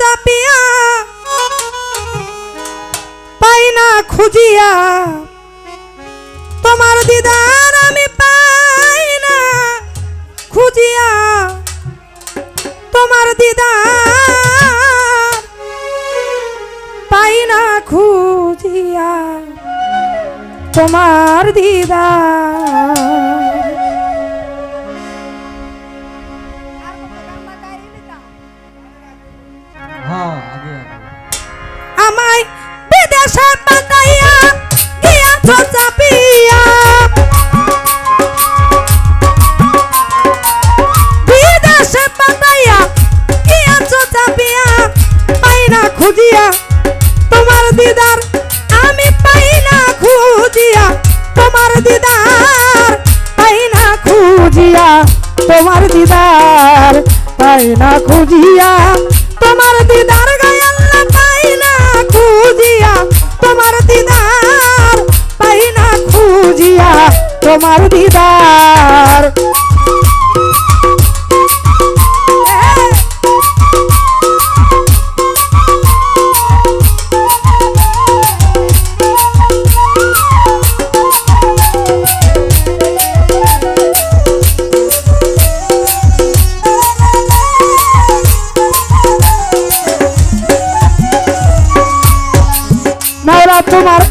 চাপিয়া পাই না খুঁজিয়া। তোমার দিদার আমি পাই না খুঁজিয়া। তোমার দিদার পাই না খুঁজিয়া। তোমার দিদার আমায় বিদেশে পাঠাইয়া গিয়াছ চাপিয়া বিদেশে পাঠাইয়া গিয়াছ চাপিয়া পাইনা খুঁজিয়া। তোমার দিদার আমি পাইনা খুঁজিয়া। তোমার দিদার পাইনা খুঁজিয়া। তোমার দিদার পাইনা খুঁজিয়া। তোমার দিদার। তোমার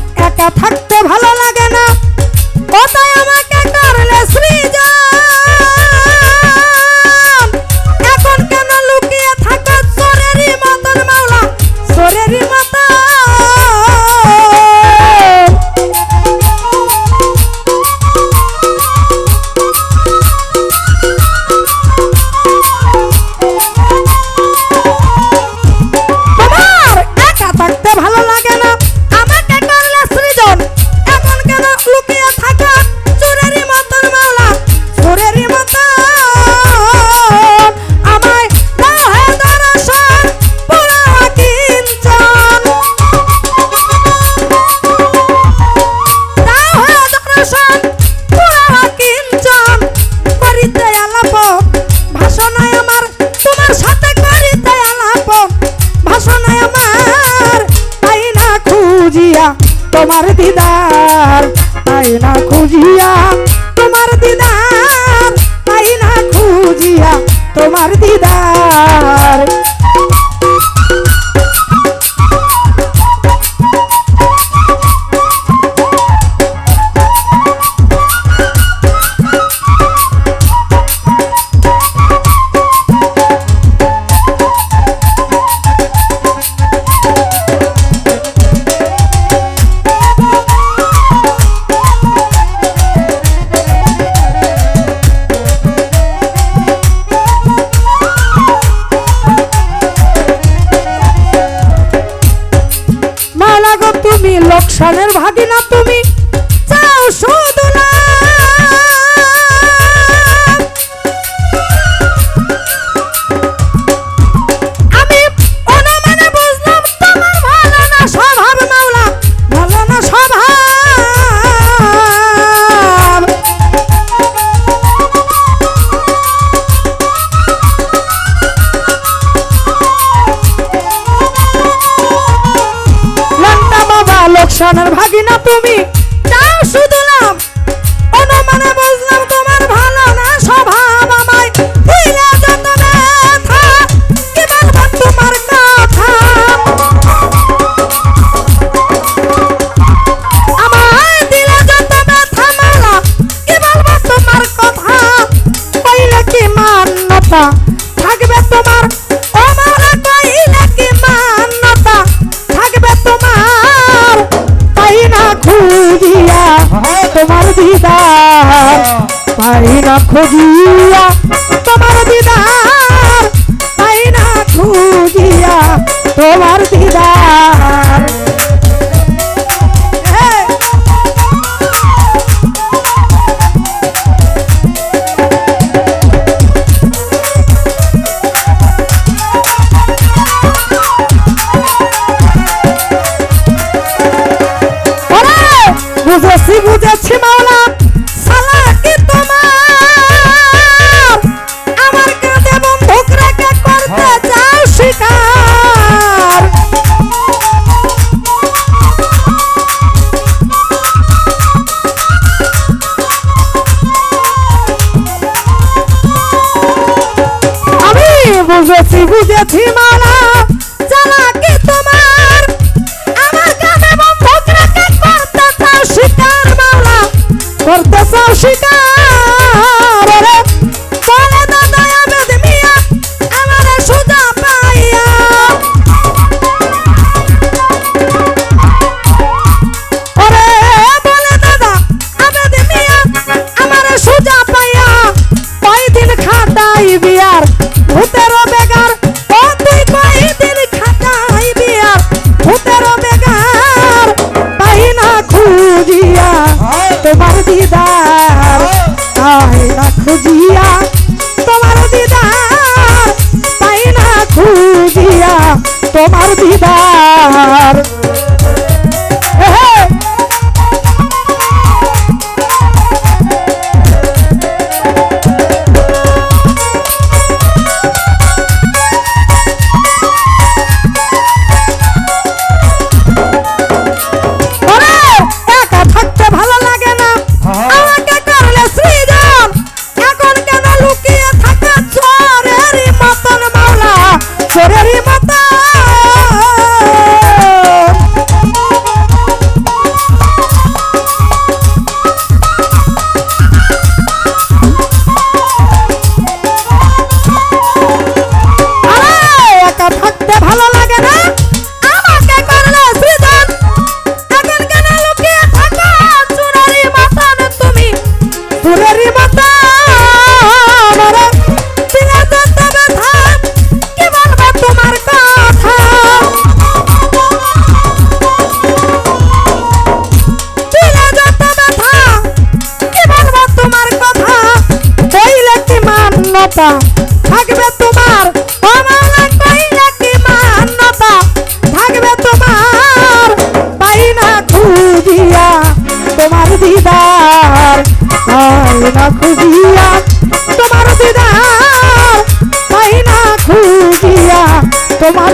সংসারের ভাগিনা তুমি। তুমি তাও শুধু দিদার পাই না খুঁজিয়া তোমার দিদার পাই না খুঁজিয়া তোমার দিদার। বুঝেছি বুঝেছি মানা জানা কি তোমার? আমার কাছে বন্ধক রাখা করতে চাও শিকার মানা করতে চাও শিকার மாறுதீத খুঁজিয়া তোমার দিদা তাই না খুঁজিয়া তোমার